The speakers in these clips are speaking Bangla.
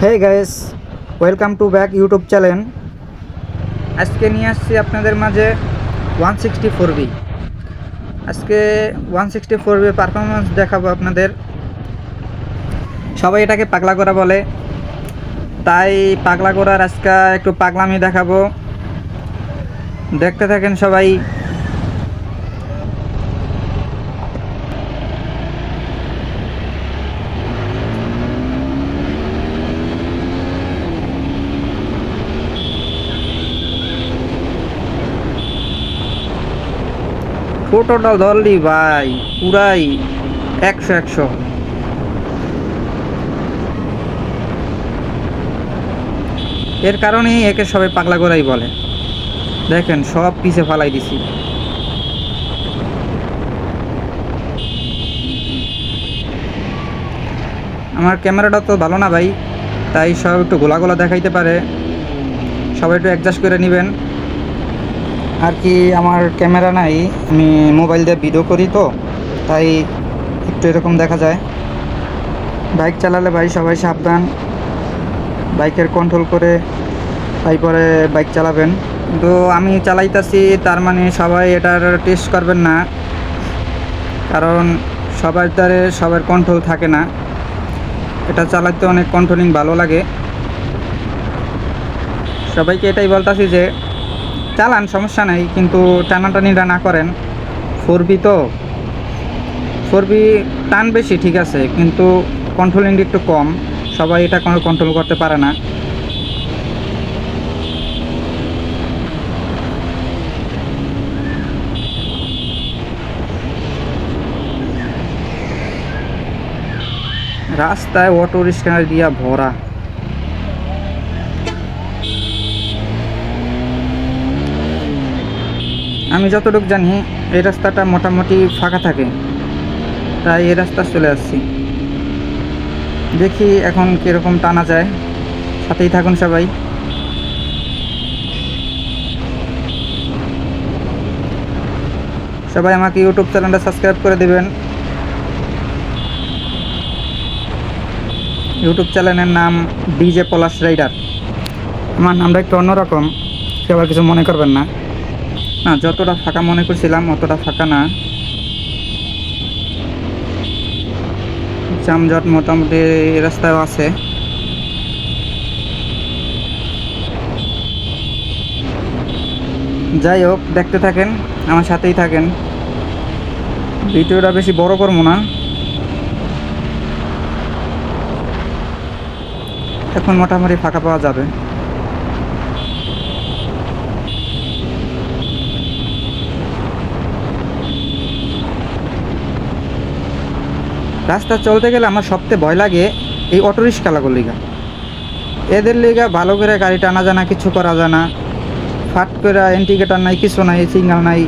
Hey guys welcome to back YouTube channel আজকে নিয়ে আসছি আপনাদের মাঝে ওয়ান সিক্সটি ফোর বি আজকে one sixty four B performance দেখাবো আপনাদের। সবাই এটাকে পাগলা করা বলে। তাই পাগলা করার আজকে একটু পাগলামি দেখাবো। দেখতে থাকেন সবাই। ফটোটা ধরলি ভাই, পুরাই একশো একশো। এর কারণেই একে সবাই পাগলা করাই বলে। দেখেন, সব পিছে ফালাই দিছি। আমার ক্যামেরাটা তো ভালো না ভাই, তাই সব একটু গোলা গোলা দেখাইতে পারে। সবাই একটু অ্যাডজাস্ট করে নেবেন। আর কি আমার ক্যামেরা নাই, আমি মোবাইল দিয়ে ভিডিও করি তো, তাই একটু এরকম দেখা যায়। বাইক চালালে ভাই সবাই সাবধান, বাইকের কন্ট্রোল করে, তারপরে বাইক চালাবেন। তো আমি চালাইতাছি, তার মানে সবাই এটার টেস্ট করবেন না, কারণ সবার দ্বারে সবার কন্ট্রোল থাকে না। এটা চালাতে অনেক কন্ট্রোলিং ভালো লাগে। সবাইকে এটাই বলতাছি যে চালান, সমস্যা নেই, কিন্তু টানাটানিটা না করেন। ফোর বি তো ফোর বি টান বেশি, ঠিক আছে, কিন্তু কন্ট্রোলিং একটু কম, সবাই এটা কোনো কন্ট্রোল করতে পারে না। রাস্তায় অটো রিক্সা দিয়া ভরা। আমি যতটুকু জানি, এই রাস্তাটা মোটামুটি ফাঁকা থাকে। তাই এই রাস্তা চলে আসছি। দেখি এখন কীরকম টানা যায়। সাথেই থাকুন সবাই। সবাই আমাকে ইউটিউব চ্যানেলটা সাবস্ক্রাইব করে দেবেন। ইউটিউব চ্যানেলের নাম ডিজে পলাশ রাইডার আমার নামটা একটু অন্যরকম, কেউ আবার কিছু মনে করবেন না। না, যতটা ফাঁকা মনে করছিলাম, অতটা ফাঁকা না। যানজট মোটামুটি রাস্তায় আছে। যাই হোক, দেখতে থাকেন, আমার সাথেই থাকেন। ভিডিওটা বেশি বড় করব না। এখন মোটামুটি ফাঁকা পাওয়া যাবে। রাস্তা চলতে গেলে আমার সবথেকে ভয় লাগে এই অটো রিক্সালাগুর লিগা। এদের লিগা ভালো করে গাড়ি টানা জানা, কিছু করা যায় না ফাট করে ইন্ডিকেটার নাই, কিছু নাই সিগনাল নাই,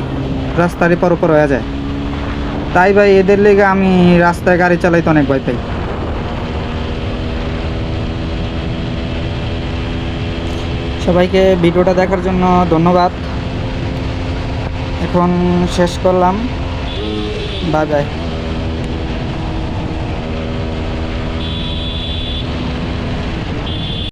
রাস্তার এপার উপর হয়ে যায়। তাই ভাই এদের লিগে আমি রাস্তায় গাড়ি চালাইতে অনেক ভয় পাই। সবাইকে ভিডিওটা দেখার জন্য ধন্যবাদ। এখন শেষ করলাম। বাই।